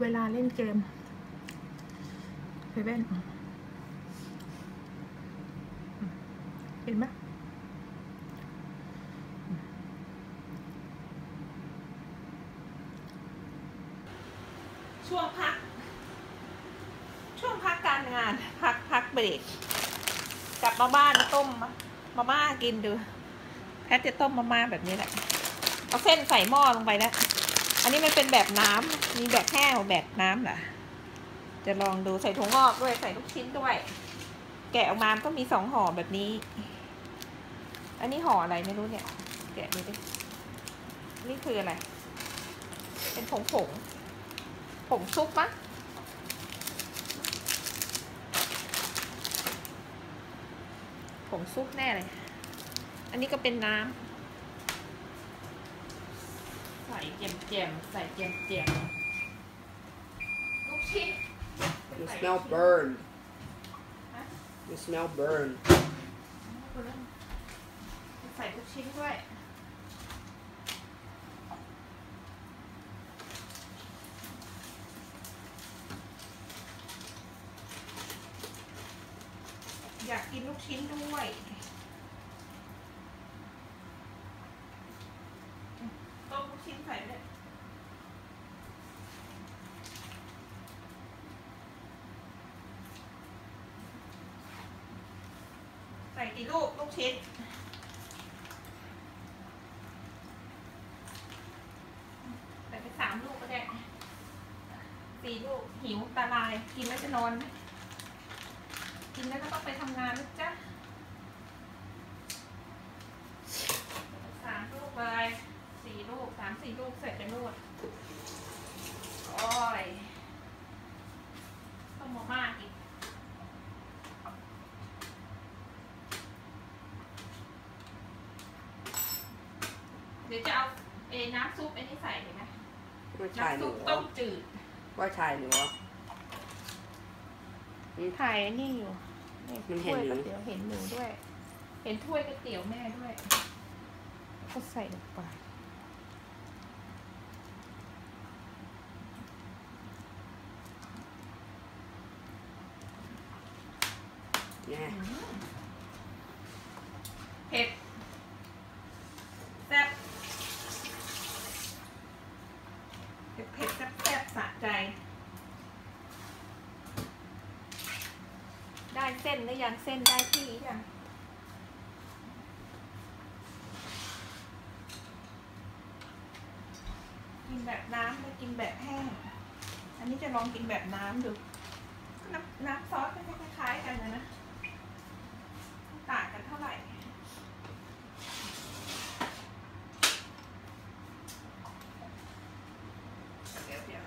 เวลาเล่นเกมเซเว่นเห็นไหมช่วงพัก ช่วงพักการงาน พักพักเบรกกลับมาบ้านต้มมาม่ากินดูแพทจะต้มมาม่าแบบนี้แหละ เอาเส้นใส่หม้อลงไปแล้ว อันนี้มันเป็นแบบน้ำมีแบบแห้งแบบน้ำเหรอ จะลองดูใส่ถั่วงอกด้วยใส่ลูกชิ้นด้วย แกะออกมาก็มีสองห่อแบบนี้ อันนี้ห่ออะไรไม่รู้เนี่ย แกะดูดิ นี่คืออะไร เป็นผงผง ผงซุปมะผงซุปแน่เลย อันนี้ก็เป็นน้ำ ใส่ เจียมเจียมๆใส่เจียมเจียมๆลูกชิ้น You smell burn. Huh? You smell burn. ใส่ลูกชิ้นด้วย อยากกินลูกชิ้นด้วยต้มลูกชิ้นใส่เลยใส่ กี่ลูกลูกชิ้นใส่ไปสามลูกก็ได้สี่ลูกหิวตาลาย กินแล้วจะนอน กินแล้วก็ต้องไปทำงานนะจ๊ะสามลูกไปสี่ลูกสามสี่ลูกเสร็จจะนวดโอ้ยต้องมาม่าอีก เดี๋ยวจะเอาเอน้ำซุปไอ้นี่ใส่เห็นไหมว่าชายหน้ำนูซุปเหรต้อมจืดว่าชายหนูเหรอ ถ่ายไอ้นี่อยู่มันเห็นถ้วยหนูก๋วยเตี๋ยวเห็นหนูด้วย เห็นถ้วยก๋วยเตี๋ยวแม่ด้วยก็ใส่ลงไปเนี่ยเผ็ดแซ่บเผ็ดเผ็ดแซ่บแซ่บสะใจ ได้เส้นหรือยังเส้นได้ที่ยังกินแบบน้ำหรือกินแบบแห้ง อันนี้จะลองกินแบบน้ำดู น้ำน้ำซอสก็จะคล้ายๆกันนะนะต่างกันเท่าไหร่ เดี๋ยวเดี๋ยว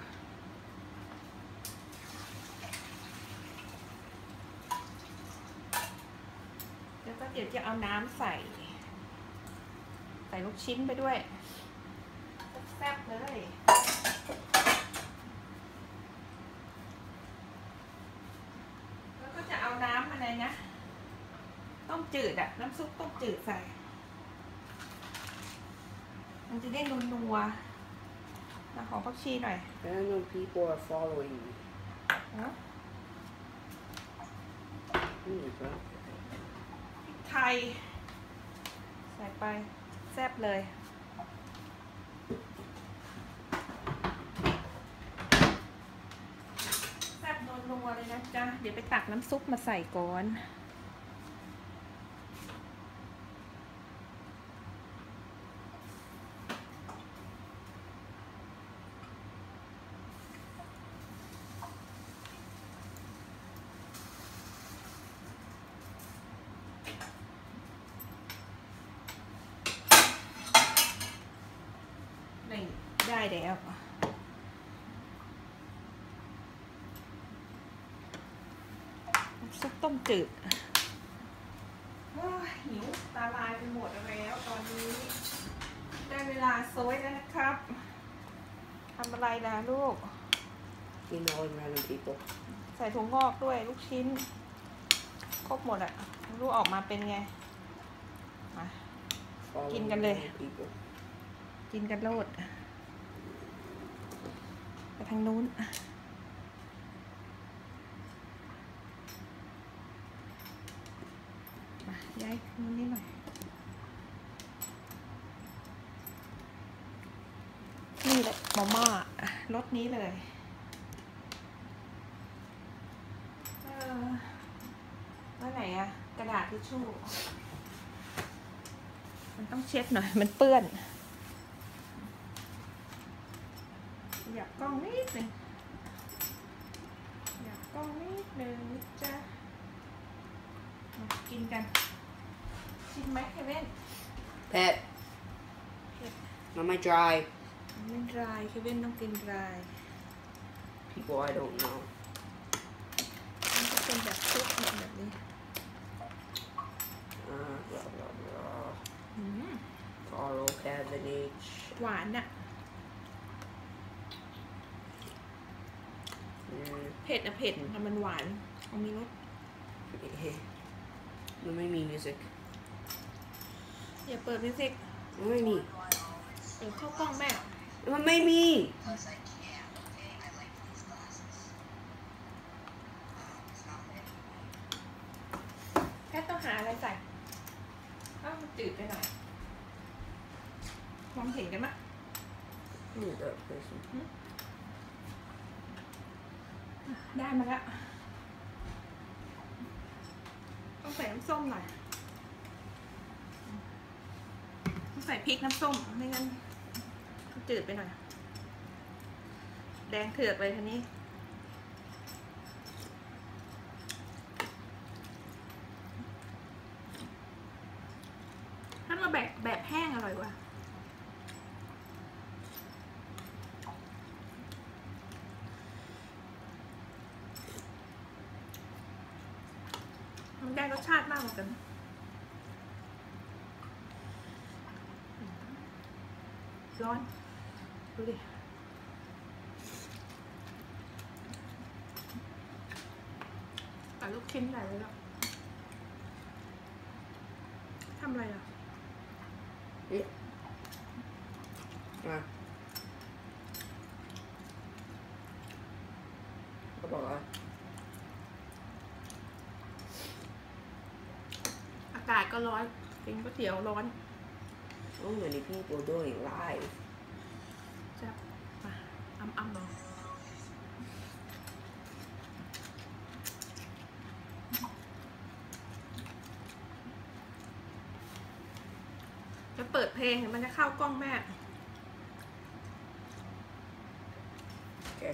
แล้วก็เดี๋ยวจะเอาน้ำใส่ ใส่ลูกชิ้นไปด้วย แซ่บๆเลยแล้วก็จะเอาน้ำอะไรนะ ต้มจืดอะน้ำซุปต้มจืดใส่ มันจะได้นัวๆนะขอพักชีหน่อย I don't know people are following me. นะ Hmm, bro. ไทย ใส่ไปแซ่บเลย แซ่บนัวๆเลยนะจ๊ะ เดี๋ยวไปตักน้ำซุปมาใส่ก่อน นี่ ได้แล้วน้ำซุปต้มจืดโอ้ยหิวตาลายไปหมดแล้วตอนนี้ ได้เวลาโซยแล้วนะครับทำอะไรนะลูก You know random people. ใส่ถั่วงอกด้วยลูกชิ้น ครบหมดอะลูกออกมาเป็นไงมา Following Kinh กันเลย. random people. กินกันโลด ไปทางนู้นมาย้ายนู้นนี่หน่อย นี่แหละมาม่ารสนี้เลยเออว่าไหนอะกระดาษทิชชู่ มันต้องเช็ดหน่อย มันเปื้อน อยากกล้องนิดนึงอยากกล้องนิดนึงนะจ้ะมากินกัน ชิมไหมเฮเว่น Pet. Not my dry ไม่ดรายเควินต้องกินดราย people I don't know. มันจะเป็นแบบซุปเนี่ยแบบนี้ Uh, blah, blah, blah. อืม Carl cabbage. หวานอะ เผ็ดอะเผ็ดแต่มันหวานมันมีรสมันไม่มี music อย่าเปิดมิวสิกมันไม่มีเปิดเข้ากล้องแม่ มันไม่มี แค่ต้องหาอะไรใส่เอ้ามันจืดไปหน่อย มองเห็นกันมะ Who is that person? ได้มาแล้วต้องใส่น้ำส้มหน่อยต้องใส่พริกน้ำส้มไม่งั้นจืดไปหน่อย แดงเถือกเลยทีนี้ถ้ามาแบบแบบแห้งอร่อยกว่า มันได้ รสชาติมากเหมือนกัน ร้อน ดูดิแต่ลูกชิ้นใหญ่เลยแล้วทำอะไรอะ มาก็บอกว่า อา กาศก็ร้อนกินก๋วยเตี๋ยวร้อน so many people doing live จะมาอ้ำอ้ำลองจะเปิดเพลงเดี๋ยวมันจะเข้ากล้องแม่ okay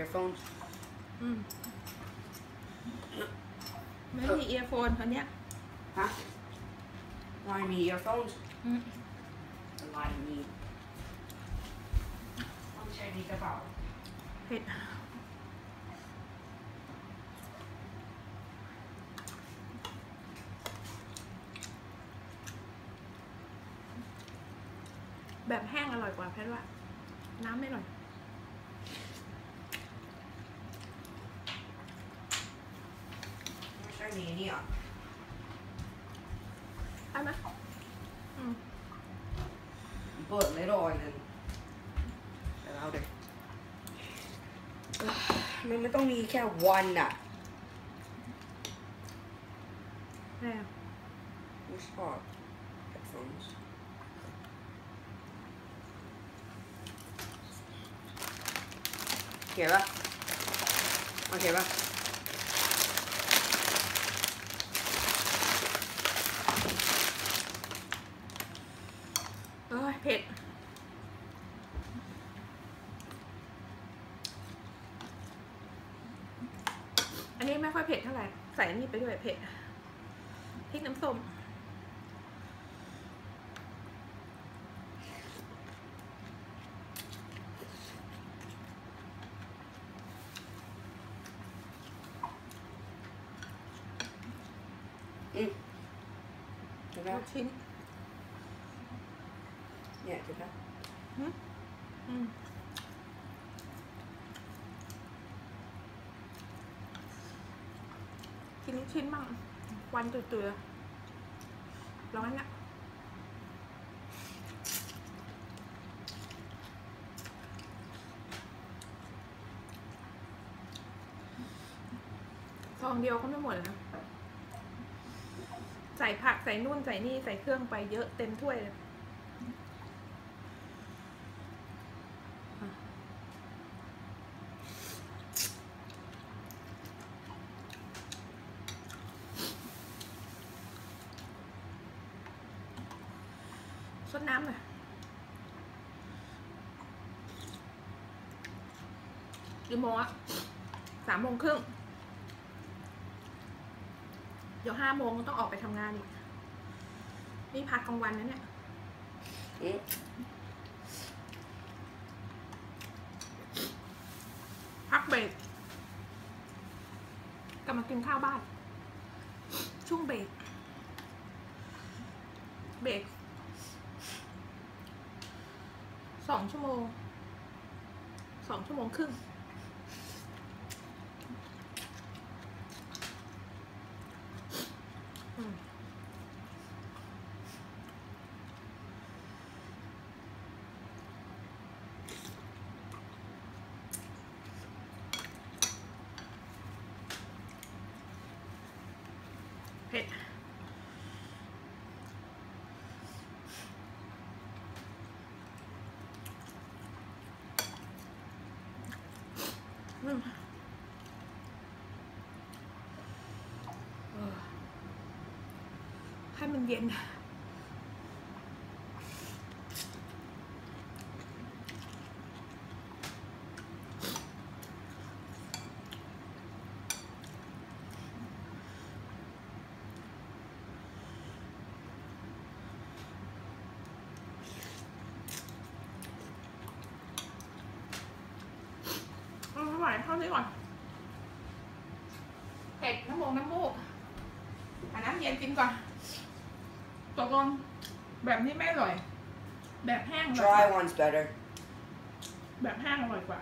earphones อืม ไม่มีเอียร์โฟนคนเนี้ย huh why me earphones อืม why me ต้องใช้ดีกระเป๋าเผ็ดแบบแห้งอร่อยกว่าแพทย์ว่า น้ำไม่อร่อยไม่ใช่มีนี่อะ เอาไหมอืมเปิดไม่รอยนึงแต่เราเด็กมันไม่ต้องมีแค่วันอะแม่ไม่ชอบ headphones โอเคปะโอเคปะ เอ้ยเผ็ดอันนี้ไม่ค่อยเผ็ดเท่าไหร่ใส่อันนี้ไปด้วยเผ็ดพริกน้ำส้มอืมเห็นปะลูกชิ้น เนี่ยเถูกไหมกินลูกชิ้นบ้างวันตื่นๆร้อนอะซองเดียวก็ไม่หมดนะใส่ผักใส่นุ่นใส่นี่ใส่เครื่องไปเยอะเต็มถ้วยเลย ดน้ำเลยกี่โมงอะสามโมงครึ่ง เดี๋ยวห้าโมงต้องออกไปทำงานอีก นี่พักกลางวันนะเนี่ยพักเบรกกลับมากินข้าวบ้าน ช่วงเบรก เบรก สองชั่วโมง สองชั่ วโมงครึ่ง อืมเผ็ด อืมเออให้มันเย็น เอาไม่ไหวเท่า นี้ก่อนเผ็ดน้ำมูกน้ำมูกหาน้ำเย็นกินก่อนตกลงแบบนี้ไม่อร่อย แบบแห้งอร่อยก Dry ว่า one's better. แบบแห้งอร่อยกว่า